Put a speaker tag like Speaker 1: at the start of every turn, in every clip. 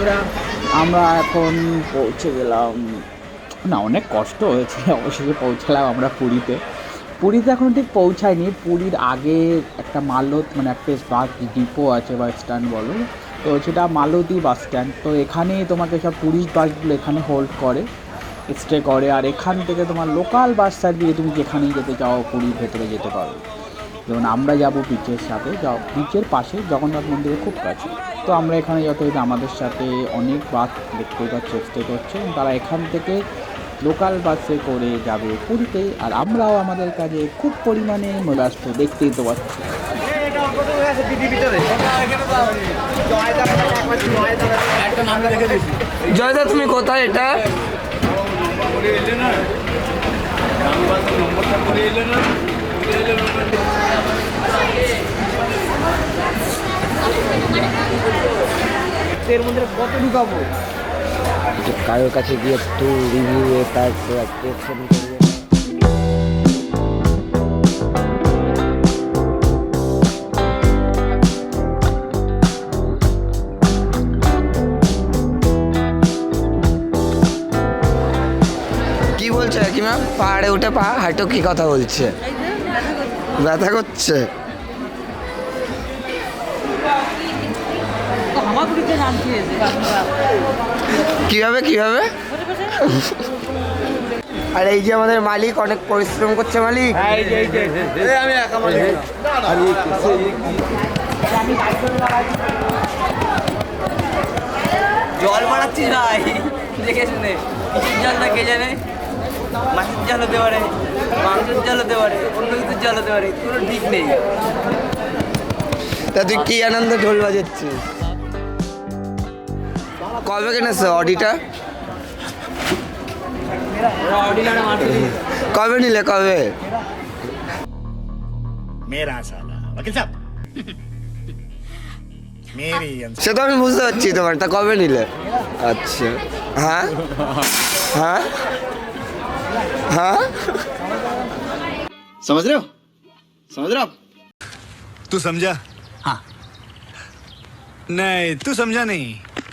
Speaker 1: বন্ধুরা, আমরা এখন পৌঁছে গেলাম। না, অনেক কষ্ট হয়েছে, অবশেষে পৌঁছালাম আমরা পুরীতে। পুরীতে এখন ঠিক পৌঁছায়নি। পুরীর আগে একটা মালত মানে একটা বাস ডিপো আছে, বাস স্ট্যান্ড বলো। তো সেটা মালতী বাস স্ট্যান্ড। তো এখানেই তোমাকে সব পুরীর বাসগুলো এখানে হোল্ড করে স্টে করে। আর এখান থেকে তোমার লোকাল বাস সার্ভিসে তুমি যেখানেই যেতে চাও, পুরীর ভেতরে যেতে পারো। যেমন আমরা যাব বিচের সাথে বিচের পাশে জগন্নাথ মন্দিরের খুব কাছে। তো আমরা এখানে যথাযথ আমাদের সাথে অনেক বাস দেখতে পাচ্ছি স্টে করছে তারা এখান থেকে লোকাল বাসে করে যাবে পুরীতে। আর আমরাও আমাদের কাজে খুব পরিমাণে ব্যস্ত দেখতেই তো পাচ্ছি।
Speaker 2: জয়দা তুমি কোথায় এটা?
Speaker 1: এর মধ্যে কত ঢুকাবো?
Speaker 2: কারোর কাছে গিয়ে একটু রিভিউ তারপর করবে। কি বলছে কাকিমা পাহাড়ে উঠে পা হাঁটো কি কথা বলছে? ব্যথা করছে? কীভাবে কীভাবে? আর এই যে আমাদের মালিক অনেক পরিশ্রম করছে মালিক।
Speaker 3: জল বাড়াচ্ছি ভাই। দেখে শুনে। কিসের জলটা কে জানে? মাছের জল হতে পারে। মাংসের জল হতে পারে। অন্য কিছুর জল হতে পারে। কোনো ঠিক নেই।
Speaker 2: তা তুই কি আনন্দ ঢোল বাজাচ্ছিস? কবে কিনেছো অডিটা
Speaker 3: অর্ডিনারি মার্কেট
Speaker 2: কবে নিলে কবে
Speaker 4: मेरा साला वकील साहब मेरी
Speaker 2: সে তো আমি বুঝতে পারছি তোমার তা কবে নিলে আচ্ছা হ্যাঁ হ্যাঁ হ্যাঁ
Speaker 4: समझ रहे हो समझ रहे हो आप तू समझा हाँ नहीं तू समझा नहीं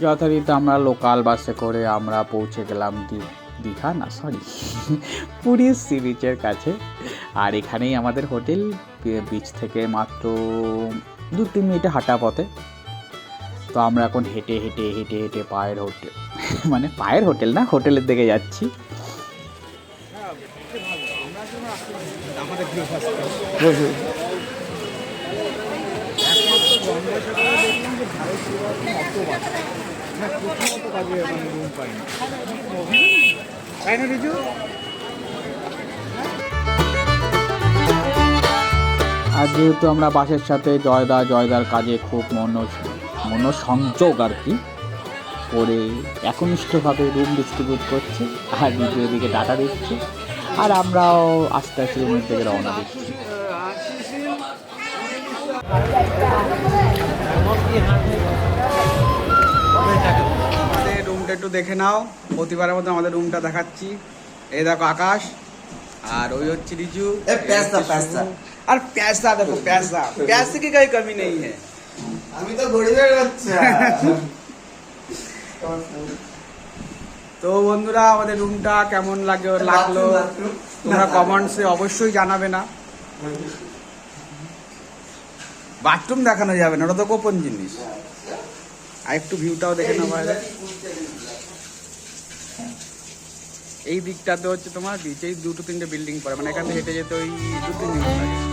Speaker 1: যথারীতি আমরা লোকাল বাসে করে আমরা পৌঁছে গেলাম দি- দীঘা? না সরি পুরীর সি বিচের কাছে। আর এখানেই আমাদের হোটেল বিচ থেকে মাত্র দু তিন মিনিটে হাঁটা পথে। তো আমরা এখন হেঁটে হেঁটে হেঁটে হেঁটে পায়ের হোটেল মানে পায়ের হোটেল না হোটেলের দিকে যাচ্ছি। আর যেহেতু আমরা বাসের সাথে জয়দা, জয়দার কাজে খুব মন মনোসংযোগ আর কি, করে একনিষ্ঠভাবে রুম ডিস্ট্রিবিউট করছে আর নিজের দিকে ডাটা দিচ্ছে। আর আমরাও আস্তে আস্তে রুমের দিকে রওনা দিচ্ছি।
Speaker 5: দেখে নাও। প্রতিবারের মতো আমাদের রুমটা দেখাচ্ছি। এই দেখো আকাশ আর ওই হচ্ছে রিজু আর প্যাসা দেখো প্যাসা প্যাসে কি কাই কমি নেই?
Speaker 2: আমি তো গরিবের বাচ্চা।
Speaker 5: তো বন্ধুরা আমাদের রুমটা কেমন লাগে লাগল? তোমরা কমেন্টসে অবশ্যই জানাবে না। বাথরুম দেখানো যাবে না ওটা তো গোপন জিনিস। আর একটু ভিউটাও দেখে নেওয়া এই দিকটাতে হচ্ছে তোমার বিচ এই দুটো তিনটে বিল্ডিং পড়ে। মানে এখান থেকে হেঁটে যেতে ওই দু তিন মিনিট লাগে।